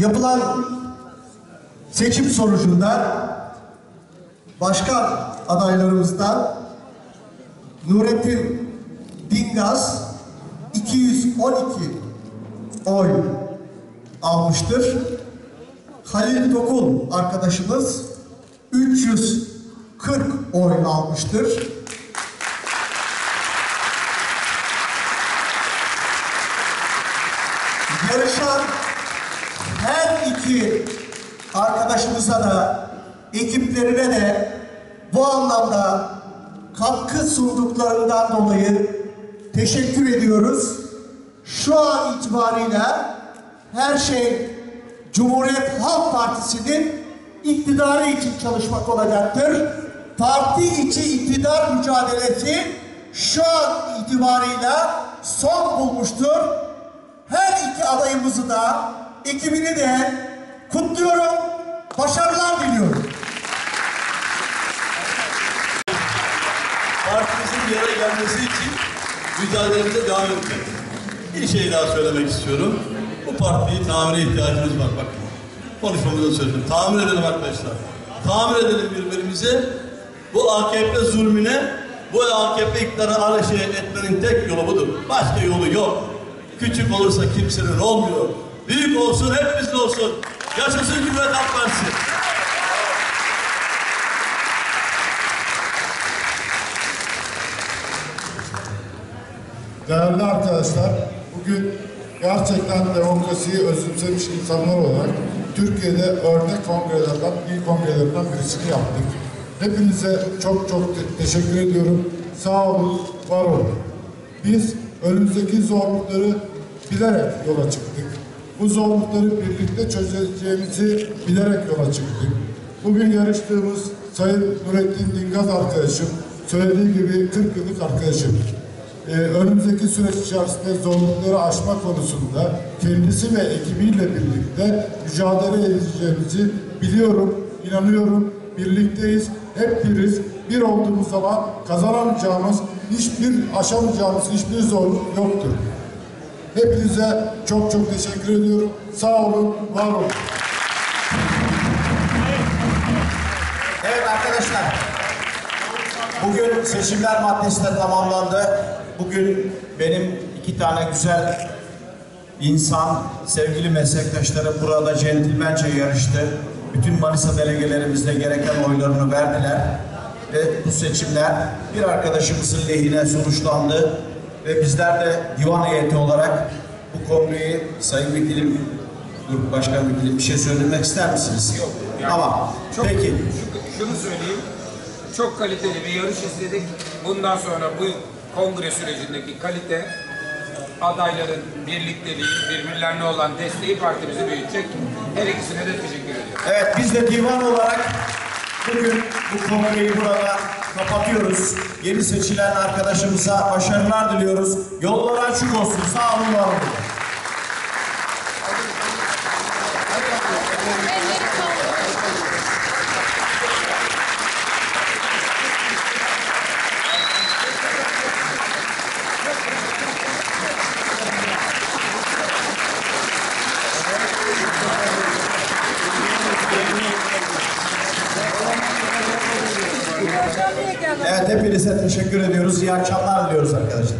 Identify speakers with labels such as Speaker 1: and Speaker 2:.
Speaker 1: yapılan seçim sonucunda başkan adaylarımızdan Nurettin Dingaz 212 oy almıştır. Halil Tokul arkadaşımız 340 oy almıştır. Yarışan iki arkadaşımıza da ekiplerine de bu anlamda katkı sunduklarından dolayı teşekkür ediyoruz. Şu an itibariyle her şey Cumhuriyet Halk Partisi'nin iktidarı için çalışmak olacaktır. Parti içi iktidar mücadelesi şu an itibariyle son bulmuştur. Her iki adayımızı da, ekibini de kutluyorum. Başarılar diliyorum.
Speaker 2: partimizin bir yere gelmesi için mücadelemize devam edeceğiz. Bir şey daha söylemek istiyorum. Bu partiyi tamire ihtiyacımız var. Bak konuşmamızda söyledim. Tamir edelim arkadaşlar. Tamir edelim birbirimize. Bu AKP zulmüne, bu AKP iktidarı şey etmenin tek yolu budur. Başka yolu yok. Küçük olursa kimsenin olmuyor. Büyük olsun, hepimizin olsun. Yaşasın Cumhuriyet Halk Partisi.
Speaker 3: Değerli arkadaşlar, bugün gerçekten demokrasiyi özümsemiş insanlar olarak Türkiye'de örnek kongrelerden, il kongrelerinden birisini yaptık. Hepinize çok çok te- teşekkür ediyorum. Sağ olun, var olun. Biz önümüzdeki zorlukları bilerek yola çıktık. Bu zorlukları birlikte çözeceğimizi bilerek yola çıktık. Bugün yarıştığımız Sayın Nurettin Dingaz arkadaşım, söylediği gibi 40 yıllık arkadaşım. Ee, önümüzdeki süreç içerisinde zorlukları aşma konusunda kendisi ve ekibiyle birlikte mücadele edeceğimizi biliyorum, inanıyorum. Birlikteyiz, hep biriz. Bir olduğumuz zaman kazanamayacağımız, hiçbir aşamayacağımız hiçbir zorluk yoktur. Hepinize çok çok teşekkür ediyorum. Sağ olun, var olun.
Speaker 4: Evet arkadaşlar. Bugün seçimler maddesi de tamamlandı. Bugün benim iki tane güzel insan, sevgili meslektaşlarım burada centilmence yarıştı. Bütün Manisa delegelerimiz de gereken oylarını verdiler. Ve bu seçimler bir arkadaşımızın lehine sonuçlandı. Ve bizler de divan heyeti olarak bu kongreyi Sayın Vekilim, Grup Başkan Vekilim bir şey söylemek ister misiniz? Yok. Tamam.
Speaker 5: Çok,
Speaker 4: Peki.
Speaker 5: şu- şunu söyleyeyim. Çok kaliteli bir yarış izledik. Bundan sonra bu kongre sürecindeki kalite adayların birlikteliği, birbirlerine olan desteği partimizi büyütecek. Her ikisine de teşekkür ediyorum.
Speaker 4: Evet biz de divan olarak bugün bu kongreyi burada kapatıyoruz. Yeni seçilen arkadaşımıza başarılar diliyoruz. Yollar açık olsun. Sağ olun, var olun. Evet hepinize teşekkür ediyoruz. İyi akşamlar diliyoruz arkadaşlar.